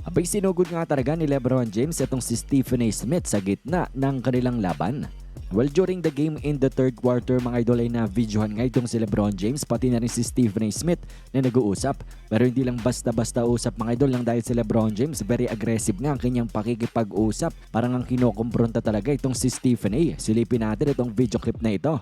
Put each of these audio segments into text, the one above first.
Abay sinugod nga talaga ni Lebron James itong si Stephen A. Smith sa gitna ng kanilang laban. Well, during the game in the third quarter, mga idol ay na-videohan nga itong si Lebron James, pati na rin si Stephen A. Smith na nag-uusap. Pero hindi lang basta-basta usap mga idol lang dahil si Lebron James, very aggressive nga ang kanyang pakikipag-usap. Parang ang kinokompronta talaga itong si Stephen A. Silipin natin itong video clip na ito.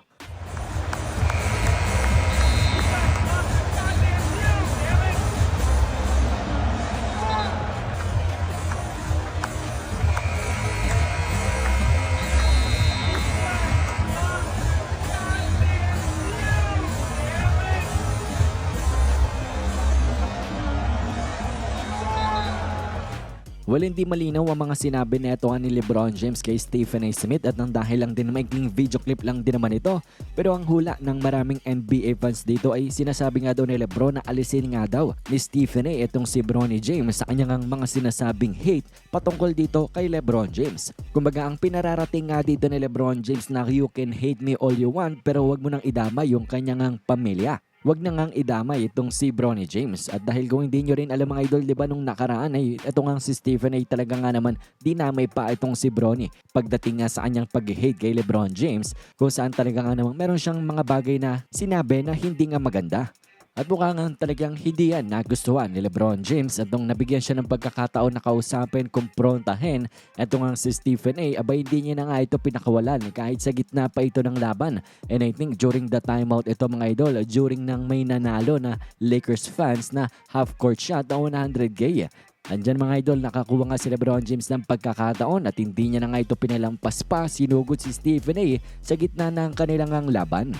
Well, hindi malinaw ang mga sinabi nga ni Lebron James kay Stephen A. Smith at nang dahil lang din maikling video clip lang din naman ito. Pero ang hula ng maraming NBA fans dito ay sinasabi nga daw ni Lebron na alisin nga daw ni Stephen A. itong si Bronny James sa kanyang mga sinasabing hate patungkol dito kay Lebron James. Kumbaga ang pinararating nga dito ni Lebron James na you can hate me all you want pero wag mo nang idama yung kanyang pamilya. Wag na ngang idamay itong si Bronny James. At dahil kung hindi nyo rin alam mga idol, di ba nung nakaraan ay ito nga si Stephen ay talaga nga naman dinamay pa itong si Bronny. Pagdating nga sa kanyang pag-hate kay Lebron James, kung saan talaga nga naman meron siyang mga bagay na sinabi na hindi nga maganda. At mukha nga talagang hindi yan nagustuhan ni Lebron James at nung nabigyan siya ng pagkakataon na kausapin, kumprontahin, eto nga si Stephen A. Abay hindi niya na nga ito pinakawalan kahit sa gitna pa ito ng laban. And I think during the timeout ito mga idol, during nang may nanalo na Lakers fans na half-court shot na 100k. Andyan mga idol, nakakuha nga si Lebron James ng pagkakataon at hindi niya na nga ito pinalampas pa, sinugod si Stephen A. sa gitna ng kanilang ang laban.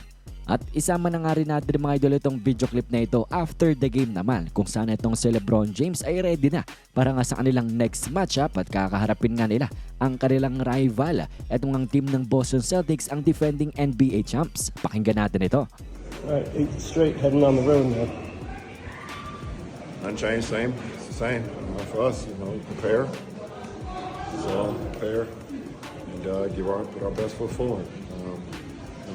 At isama na nga rin natin mga idol itong video clip na ito after the game naman kung saan itong si Lebron James ay ready na para nga sa kanilang next matchup at kakaharapin nga nila ang kanilang rival. Itong ang team ng Boston Celtics ang defending NBA champs. Pakinggan natin ito. All right, eight straight heading on the road, man. Unchanged, same. It's the same. Know, for us, you know, we prepare. So prepare and uh, give our put our best foot forward.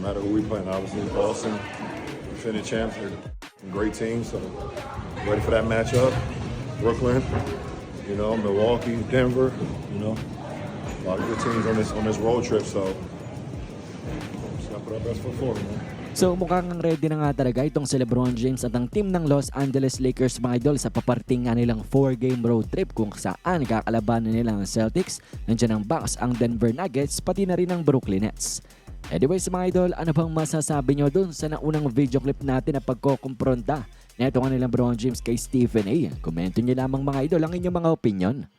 Matter who we play, and obviously Boston, defending champs, they're a great team. So ready for that matchup. Brooklyn, you know, Milwaukee, Denver, you know, a lot of good teams on this on this road trip. So just gotta put our best foot forward, man. So mukhang ang ready na nga talaga itong si Lebron James at ang team ng Los Angeles Lakers mga idol sa paparting nga nilang 4-game road trip kung saan kakalabanan nila ang Celtics, nandiyan ang Bucks, ang Denver Nuggets, pati na rin ang Brooklyn Nets. Anyways mga idol, ano bang masasabi nyo dun sa naunang video clip natin na pagkokompronta na ito nga nilang Lebron James kay Stephen A. Komento nyo lamang mga idol ang inyong mga opinion.